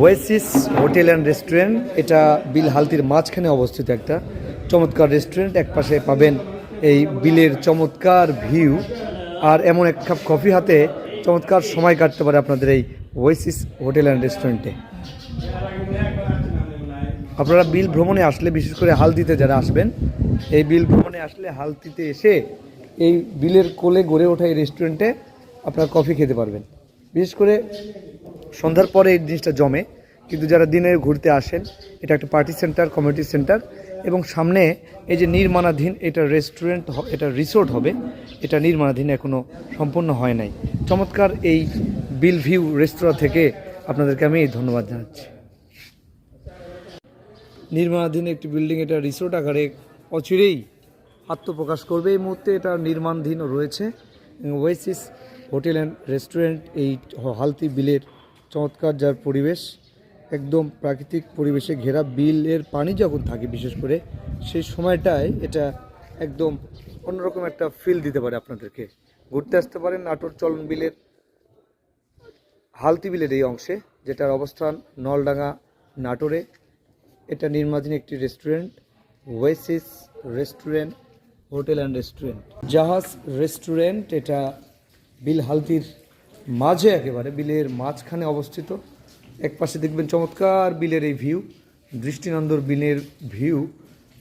Oasis hotel and restaurant এটা বিল হালতির মাঝখানে অবস্থিত একটা চমৎকার রেস্টুরেন্ট এক পাশে পাবেন এই বিলের চমৎকার ভিউ আর এমন এক কাপ কফি হাতে চমৎকার সময় কাটতে পারে আপনাদের এই ওয়েসিস হোটেল অ্যান্ড রেস্টুরেন্টে আপনারা বিল ভ্রমণে আসলে, বিশেষ করে হালদিতে যারা আসবেন, এই বিল ভ্রমণে আসলে হালদিতে এসে এই বিলের কোলে গড়ে ওঠা এই রেস্টুরেন্টে আপনারা কফি খেতে পারবেন। বিশেষ করে সন্ধ্যার পরে এই জিনিসটা জমে। কিন্তু যারা দিনে ঘুরতে আসেন, এটা একটা পার্টি সেন্টার কমিউনিটি সেন্টার এবং সামনে এই যে নির্মাণাধীন এটা রেস্টুরেন্ট এটা রিসোর্ট হবে, এটা নির্মাণাধীন এখনও সম্পূর্ণ হয় নাই। চমৎকার এই বিল ভিউ রেস্তোরাঁ থেকে আপনাদেরকে আমি ধন্যবাদ জানাচ্ছি। নির্মাণাধীন একটি বিল্ডিং এটা রিসোর্ট আকারে অচিরেই আত্মপ্রকাশ করবে। এই মুহূর্তে এটা নির্মাণধীনও রয়েছে। ওয়েসিস হোটেল অ্যান্ড রেস্টুরেন্ট এই হালতি বিলের চমৎকার যার পরিবেশ, একদম প্রাকৃতিক পরিবেশে ঘেরা বিলের পানি যখন থাকে, বিশেষ করে সেই সময়টায় এটা একদম অন্যরকম একটা ফিল দিতে পারে আপনাদেরকে। ঘুরতে আসতে পারেন নাটোর চলন বিলের হালতি বিলের এই অংশে, যেটার অবস্থান নলডাঙ্গা, নাটোরে। এটা নির্মাণাধীন একটি restaurant Oasis restaurant hotel and restaurant জাহাজ রেস্টুরেন্ট এটা বিল হালতির মাঝে একেবারে বিলের মাঝখানে অবস্থিত। এক পাশে দেখবেন চমৎকার বিলের এই ভিউ, দৃষ্টিনন্দর বিলের ভিউ,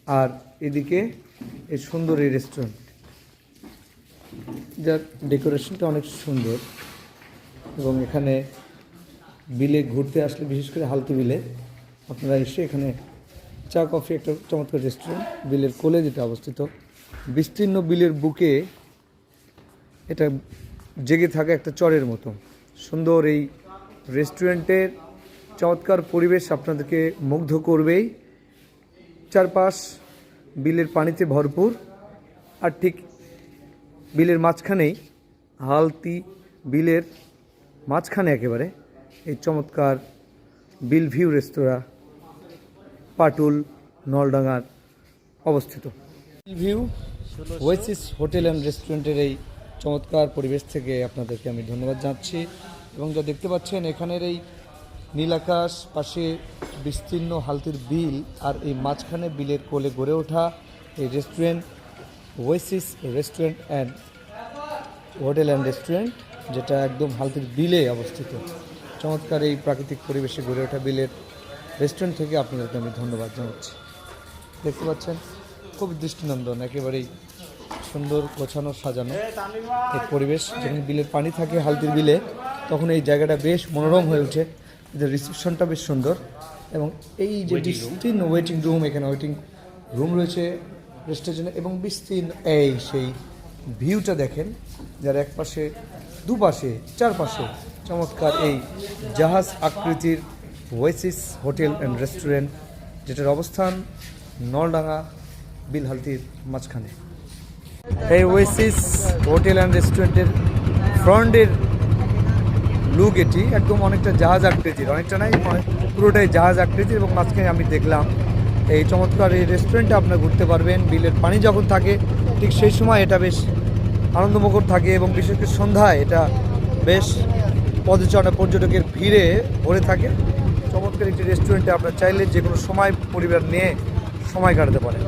আর এদিকে এই সুন্দর এই রেস্টুরেন্ট যার ডেকোরেশনটা অনেক সুন্দর। এবং এখানে বিলে ঘুরতে আসলে, বিশেষ করে হালতি বিলে, আপনারা এসে এখানে চা, কফি, একটা চমৎকার রেস্টুরেন্ট বিলের কোলে যেটা অবস্থিত। বিস্তীর্ণ বিলের বুকে এটা জেগে থাকা একটা চরের মতো। সুন্দর এই রেস্টুরেন্টের চমৎকার পরিবেশ আপনাদেরকে মুগ্ধ করবেই। চারপাশ বিলের পানিতে ভরপুর, আর ঠিক বিলের মাঝখানেই হালতি বিলের মাঝখানে একেবারে এই চমৎকার বিল ভিউ রেস্তোরাঁ, পাটুল, নলডাঙ্গার অবস্থিত। Beel view, Oasis hotel and রেস্টুরেন্টের এই চমৎকার পরিবেশ থেকে আপনাদেরকে আমি ধন্যবাদ জানাচ্ছি। এবং যা দেখতে পাচ্ছেন, এখানের এই নীল আকাশ পাশে বিস্তীর্ণ হালতির বিল আর এই মাঝখানে বিলের কোলে গড়ে ওঠা এই restaurant Oasis restaurant and hotel and restaurant যেটা একদম হালতির বিলে অবস্থিত। চমৎকার এই প্রাকৃতিক পরিবেশে গড়ে ওঠা বিলের রেস্টুরেন্ট থেকে আপনাদেরকে আমি ধন্যবাদ জানাচ্ছি। দেখতে পাচ্ছেন, খুব দৃষ্টিনন্দন, একেবারেই সুন্দর গোছানো সাজানো এই পরিবেশ। যখন বিলের পানি থাকে হালতির বিলে তখন এই জায়গাটা বেশ মনোরম হয়ে ওঠে। এদের রিসেপশনটা বেশ সুন্দর এবং এই যে বিস্তীর্ণ ওয়েটিং রুম এখানে ওয়েটিং রুম রয়েছে রেস্টের জন্য এবং বিস্তীর্ণ এই সেই ভিউটা দেখেন যার এক পাশে দুপাশে চারপাশে চমৎকার এই জাহাজ আকৃতির ওয়েসিস হোটেল অ্যান্ড রেস্টুরেন্ট যেটার অবস্থান নলডাঙ্গা বিলহালতির মাঝখানে। এই ওয়েসিস হোটেল অ্যান্ড রেস্টুরেন্টের ফ্রন্টের লুক এটি, একদম অনেকটা জাহাজ আকৃতির। অনেকটা নাই পুরোটাই জাহাজ আকৃতির এবং মাঝখানে আমি দেখলাম এই চমৎকার এই রেস্টুরেন্টে আপনারা ঘুরতে পারবেন। বিলের পানি যখন থাকে, ঠিক সেই সময় এটা বেশ আনন্দমুখর থাকে এবং বিশেষ করে সন্ধ্যায় এটা বেশ পদচারণা পর্যটকের ভিড়ে ভরে থাকে। চমৎকার একটি রেস্টুরেন্টে আপনারা চাইলে যে কোনো সময় পরিবার নিয়ে সময় কাটাতে পারেন।